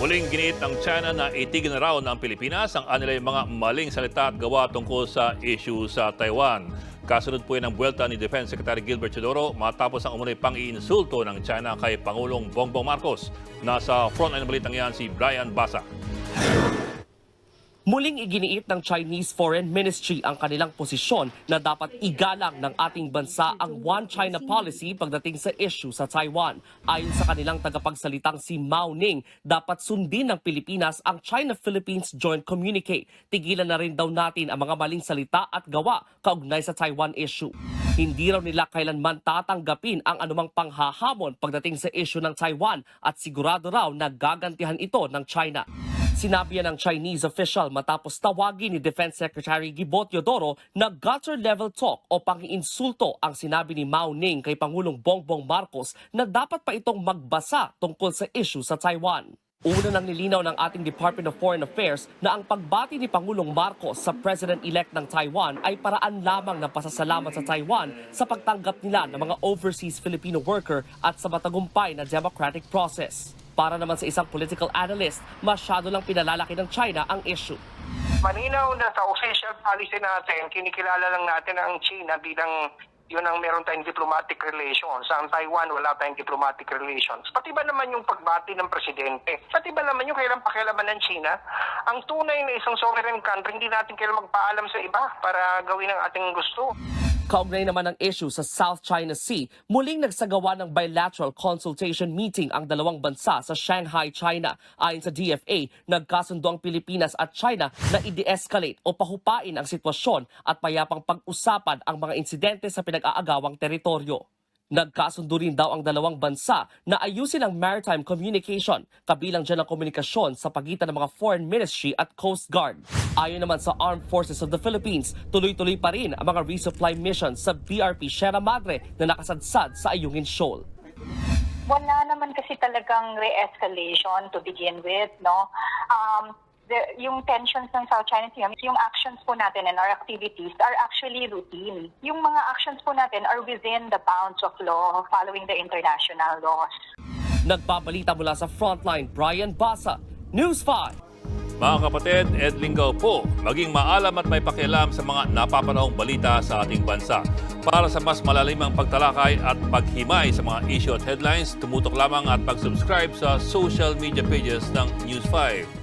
Muling giniit ng China na itigil na raw ng Pilipinas ang anilang mga maling salita at gawa tungkol sa issue sa Taiwan. Kasunod po yan ang buwelta ni Defense Secretary Gilbert Chodoro matapos ang umunoy pang-iinsulto ng China kay Pangulong Bongbong Marcos. Nasa frontline ng balitang yan si Brian Basa. Muling iginiit ng Chinese Foreign Ministry ang kanilang posisyon na dapat igalang ng ating bansa ang One China policy pagdating sa issue sa Taiwan. Ayon sa kanilang tagapagsalitang si Mao Ning, dapat sundin ng Pilipinas ang China-Philippines Joint Communique. Tigilan na rin daw natin ang mga maling salita at gawa kaugnay sa Taiwan issue. Hindi raw nila kailanman tatanggapin ang anumang panghahamon pagdating sa issue ng Taiwan at sigurado raw na gagantihan ito ng China. Sinabi yan ng Chinese official matapos tawagin ni Defense Secretary Gibo Teodoro na gutter-level talk o pangiinsulto ang sinabi ni Mao Ning kay Pangulong Bongbong Marcos na dapat pa itong magbasa tungkol sa issue sa Taiwan. Una nang nilinaw ng ating Department of Foreign Affairs na ang pagbati ni Pangulong Marcos sa President-elect ng Taiwan ay paraan lamang ng pasasalamat sa Taiwan sa pagtanggap nila ng mga overseas Filipino worker at sa matagumpay na democratic process. Para naman sa isang political analyst, masyado lang pinalalaki ng China ang issue. Malinaw na sa official policy natin, kinikilala lang natin ang China bilang yun ang meron tayong diplomatic relations. Sa Taiwan, wala tayong diplomatic relations. Pati ba naman yung pagbati ng presidente? Pati ba naman yung kailang pakialaman ng China? Ang tunay na isang sovereign country, hindi natin kailang magpaalam sa iba para gawin ang ating gusto. Kaugnay naman ng issue sa South China Sea, muling nagsagawa ng bilateral consultation meeting ang dalawang bansa sa Shanghai, China. Ayon sa DFA, nagkasundo ang Pilipinas at China na i-de-escalate o pahupain ang sitwasyon at payapang pag-usapan ang mga insidente sa pinag-aagawang teritoryo. Nagkasundo rin daw ang dalawang bansa na ayusin ang maritime communication, kabilang dyan ang komunikasyon sa pagitan ng mga foreign ministry at coast guard. Ayon naman sa Armed Forces of the Philippines, tuloy-tuloy pa rin ang mga resupply missions sa BRP Sierra Madre na nakasadsad sa Ayungin Shoal. wala naman kasi talagang re-escalation to begin with, no? Um, the, yung tensions ng South China Sea, yung actions po natin and our activities are actually routine. Yung mga actions po natin are within the bounds of law, following the international laws. Nagbabalita mula sa Frontline, Brian Basa, News 5. Mga kapatid, Ed Lingaw po, maging maalam at may pakialam sa mga napapanahong balita sa ating bansa. Para sa mas malalimang pagtalakay at paghimay sa mga issue at headlines, tumutok lamang at pag-subscribe sa social media pages ng News 5.